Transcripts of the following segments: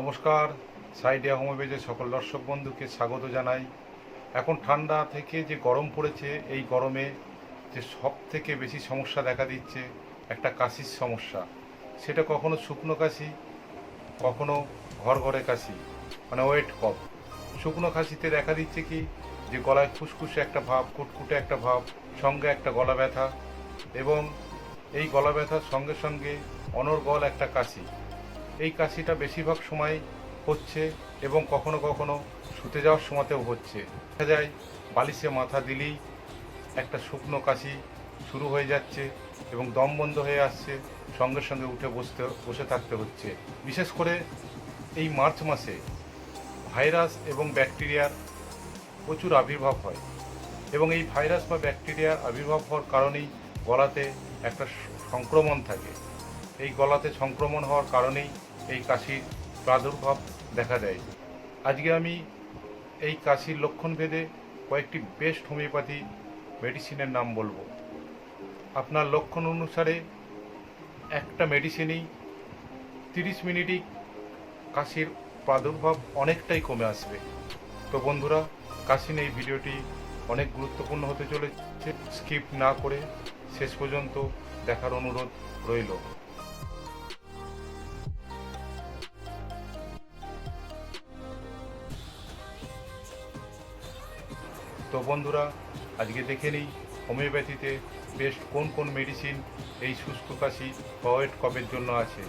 নমস্কার, সাইডিয়া হোমিওপ্যাথির সকল দর্শক বন্ধুকে স্বাগত জানাই। এখন ঠান্ডা থেকে যে গরম পড়েছে, এই গরমে যে সব থেকে বেশি সমস্যা দেখা দিচ্ছে, একটা কাশির সমস্যা। সেটা কখনো শুকনো কাশি, কখনো ঘর ঘরে কাশি মানে ওয়েট কফ শুকনো কাশিতে দেখা দিচ্ছে কি, যে গলায় খুসখুসে একটা ভাব, কুটকুটে একটা ভাব, সঙ্গে একটা গলা ব্যথা এবং এই গলা ব্যথার সঙ্গে সঙ্গে অনর্গল একটা কাশি। এই কাশিটা বেশিরভাগ সময় হচ্ছে এবং কখনো কখনো শুতে যাওয়ার সময়তেও হচ্ছে। দেখা যায়, বালিশে মাথা দিলেই একটা শুকনো কাশি শুরু হয়ে যাচ্ছে এবং দম বন্ধ হয়ে আসছে, সঙ্গে সঙ্গে উঠে বসতে, বসে থাকতে হচ্ছে। বিশেষ করে এই মার্চ মাসে ভাইরাস এবং ব্যাকটেরিয়ার প্রচুর আবির্ভাব হয় এবং এই ভাইরাস বা ব্যাকটেরিয়ার আবির্ভাব হওয়ার কারণেই গলাতে একটা সংক্রমণ থাকে। এই গলাতে সংক্রমণ হওয়ার কারণেই এই কাশির প্রাদুর্ভাব দেখা দেয়। আজকে আমি এই কাশির লক্ষণ ভেদে কয়েকটি বেস্ট হোমিওপ্যাথি মেডিসিনের নাম বলব। আপনার লক্ষণ অনুসারে একটা মেডিসিনই তিরিশ মিনিটই কাশির প্রাদুর্ভাব অনেকটাই কমে আসবে। তো বন্ধুরা কাশিন এই ভিডিওটি অনেক গুরুত্বপূর্ণ হতে চলেছে। স্কিপ না করে শেষ পর্যন্ত দেখার অনুরোধ রইল। তো বন্ধুরা, আজকে দেখে নিই, হোমিওপ্যাথিতে বেস্ট কোন কোন মেডিসিন এই শুষ্ক কাশি বা ওয়েট কফের জন্য আছে।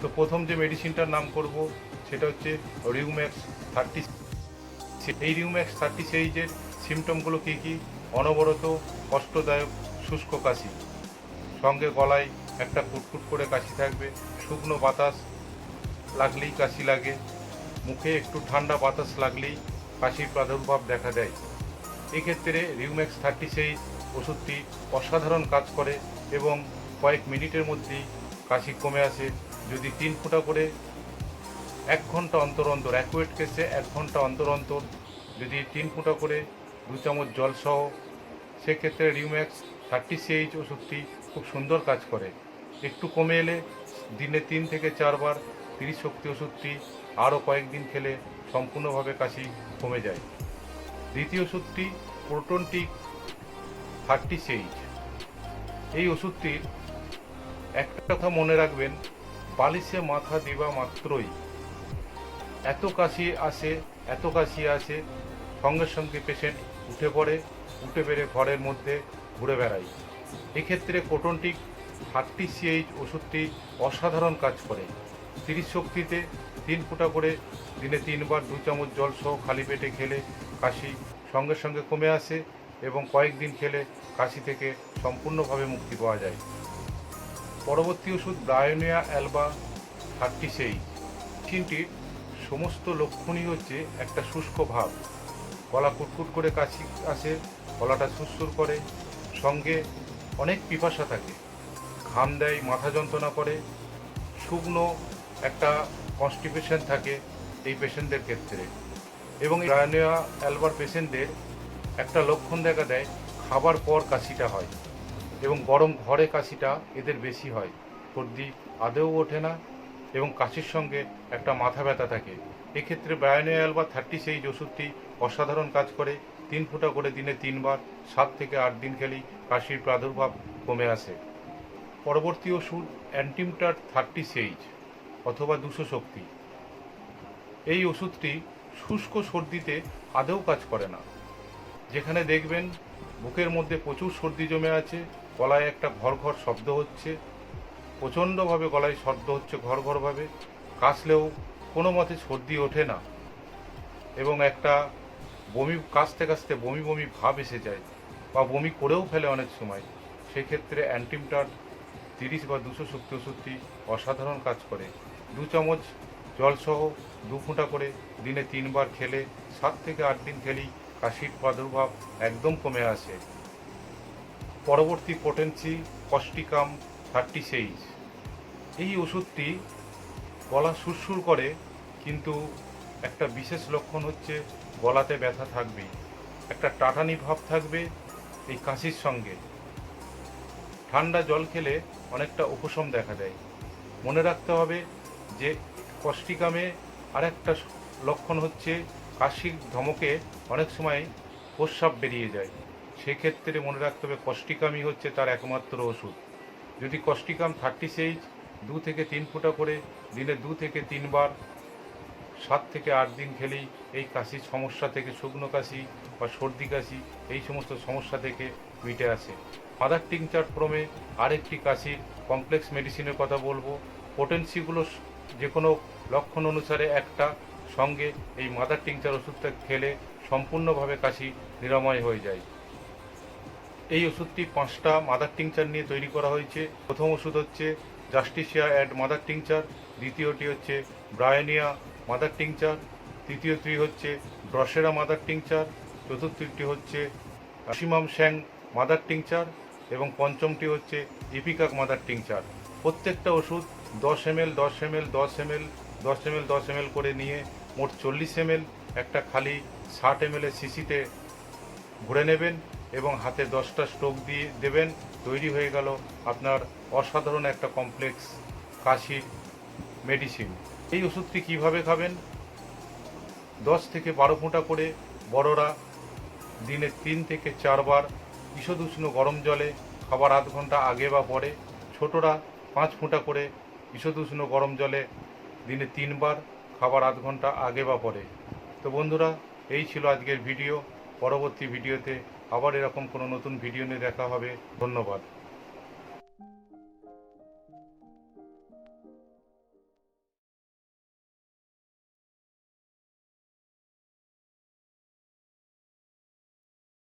তো প্রথম যে মেডিসিনটার নাম করব, সেটা হচ্ছে রিউম্যাক্স থার্টি এই রিউম্যাক্স থার্টি সেইজের সিমটমগুলো কী কী? অনবরত কষ্টদায়ক শুষ্ক কাশি। সঙ্গে গলায় একটা কুটকুট করে কাশি থাকবে, শুকনো বাতাস লাগলেই কাশি লাগে, মুখে একটু ঠান্ডা বাতাস লাগলেই কাশির প্রাদুর্ভাব দেখা দেয়। এক্ষেত্রে রিউম্যাক্স থার্টি সেইজ ওষুধটি অসাধারণ কাজ করে এবং কয়েক মিনিটের মধ্যেই কাশি কমে আসে। যদি তিন ফোঁটা করে এক ঘণ্টা অন্তর অন্তর অ্যাকুয়েট কেসে এক ঘণ্টা অন্তর অন্তর যদি তিন ফোঁটা করে দু চামচ জল সহ, সেক্ষেত্রে রিউম্যাক্স থার্টি সিএইচ ওষুধটি খুব সুন্দর কাজ করে। একটু কমে এলে দিনে তিন থেকে চারবার তিরিশ শক্তি ওষুধটি আরও কয়েকদিন খেলে সম্পূর্ণভাবে কাশি কমে যায়। দ্বিতীয় ওষুধটি প্রোটনটিক থার্টি সেইজ এই ওষুধটির একটা কথা মনে রাখবেন, বালিশে মাথা দেওয়া মাত্রই। এত কাশি আসে, এত কাশি আসে, সঙ্গে সঙ্গে পেশেন্ট উঠে পড়ে, উঠে বেড়ে ঘরের মধ্যে ঘুরে বেড়ায়। এক্ষেত্রে কোটনটিক থার্টি সিএইচ ওষুধটি অসাধারণ কাজ করে। তিরিশ শক্তিতে তিন ফুটা করে দিনে তিনবার দু চামচ জল সহ খালি পেটে খেলে কাশি সঙ্গে সঙ্গে কমে আসে এবং কয়েকদিন খেলে কাশি থেকে সম্পূর্ণভাবে মুক্তি পাওয়া যায়। পরবর্তী ওষুধ ব্রায়োনিয়া, অ্যালবা থার্টি সেইচ মেশিনটির সমস্ত লক্ষণই হচ্ছে একটা শুষ্ক ভাব। গলা কুটকুট করে কাশি আসে, গলাটা সুরসুর করে, সঙ্গে অনেক পিপাসা থাকে। ঘাম দেয়, মাথা যন্ত্রণা করে, শুকনো একটা কনস্টিপেশন থাকে এই পেশেন্টদের ক্ষেত্রে। এবং রায়নিয়া অ্যালবার পেশেন্টদের একটা লক্ষণ দেখা দেয়, খাবার পর কাশিটা হয় এবং গরম ঘরে কাশিটা এদের বেশি হয়। সর্দি আদেও ওঠে না এবং কাশির সঙ্গে একটা মাথা ব্যথা থাকে। এক্ষেত্রে বায়োনিয়াল বা থার্টি সেই ওষুধটি অসাধারণ কাজ করে। তিন ফুটা করে দিনে তিনবার, সাত থেকে আট দিন খেলেই কাশির প্রাদুর্ভাব কমে আসে। পরবর্তী ওষুধ অ্যান্টিমটার থার্টি সেইজ অথবা দুশো শক্তি। এই ওষুধটি শুষ্ক সর্দিতে আদৌ কাজ করে না। যেখানে দেখবেন বুকের মধ্যে প্রচুর সর্দি জমে আছে, গলায় একটা ঘর ঘর শব্দ হচ্ছে, প্রচণ্ডভাবে গলায় শব্দ হচ্ছে ঘর ঘরভাবে কাশলেও কোনো মতে সর্দি ওঠে না এবং একটা বমি, কাশতে কাশতে বমি বমি ভাব এসে যায় বা বমি করেও ফেলে অনেক সময়। সেক্ষেত্রে অ্যান্টিমটার তিরিশ বা দুশো শক্তি অসাধারণ কাজ করে। দু চামচ জলসহ দু ফুঁটা করে দিনে তিনবার খেলে সাত থেকে আট দিন খেলেই কাশির প্রাদুর্ভাব একদম কমে আসে। পরবর্তী পোটেন্সি কস্টিকাম থার্টি সেইজ এই ওষুধটি গলা সুরসুর করে, কিন্তু একটা বিশেষ লক্ষণ হচ্ছে গলাতে ব্যথা থাকবে। একটা টাটানি ভাব থাকবে এই কাশির সঙ্গে। ঠান্ডা জল খেলে অনেকটা উপশম দেখা দেয়। মনে রাখতে হবে যে কষ্টিকামে আরেকটা লক্ষণ হচ্ছে কাশির ধমকে অনেক সময় প্রস্রাব বেরিয়ে যায়। সেক্ষেত্রে মনে রাখতে হবে কষ্টিকামই হচ্ছে তার একমাত্র ওষুধ। যদি কষ্টিকাম থার্টি সেইজ দু থেকে তিন ফুটা করে, দিনে দু থেকে তিনবার, সাত থেকে আট দিন খেলেই এই কাশির সমস্যা থেকে শুকনো কাশি বা সর্দি কাশি, এই সমস্ত সমস্যা থেকে মিটে আসে। মাদার টিংচার ক্রমে আরেকটি কাশির কমপ্লেক্স মেডিসিনের কথা বলব। পোটেন্সিগুলো যে কোনো লক্ষণ অনুসারে একটা সঙ্গে এই মাদার টিংচার ওষুধটা খেলে সম্পূর্ণভাবে কাশি নিরাময় হয়ে যায়। এই ওষুধটি পাঁচটা মাদার টিংচার নিয়ে তৈরি করা হয়েছে। প্রথম ওষুধ হচ্ছে জাস্টিসিয়া অ্যাড মাদার টিংচার, দ্বিতীয়টি হচ্ছে ব্রায়নিয়া মাদার টিংচার, তৃতীয়টি হচ্ছে ব্রসেরা মাদার টিংচার, চতুর্থটি হচ্ছে সিমাম শ্যাং মাদার টিংচার এবং পঞ্চমটি হচ্ছে ইপিকাক মাদার টিংচার। প্রত্যেকটা ওষুধ দশ এম এল দশ এম এল দশ এম এল দশ এম এল দশ এম এল করে নিয়ে মোট চল্লিশ এম এল একটা খালি ষাট এম এল সিসিতে ভরে নেবেন এবং হাতে দশটা স্ট্রোক দিয়ে দেবেন। তৈরি হয়ে গেল আপনার অসাধারণ একটা কমপ্লেক্স কাশির মেডিসিন। এই ওষুধটি কীভাবে খাবেন? দশ থেকে বারো ফোঁটা করে বড়রা দিনে তিন থেকে চারবার ঈষদুষ্ণ গরম জলে খাবার আধ ঘণ্টা আগে বা পরে। ছোটরা পাঁচ ফোঁটা করে ঈষদুষ্ণ গরম জলে দিনে তিনবার, খাবার আধ ঘণ্টা আগে বা পরে। তো বন্ধুরা, এই ছিল আজকের ভিডিও। পরবর্তী ভিডিওতে আবার এরকম কোনো নতুন ভিডিও নিয়ে দেখা হবে। ধন্যবাদ।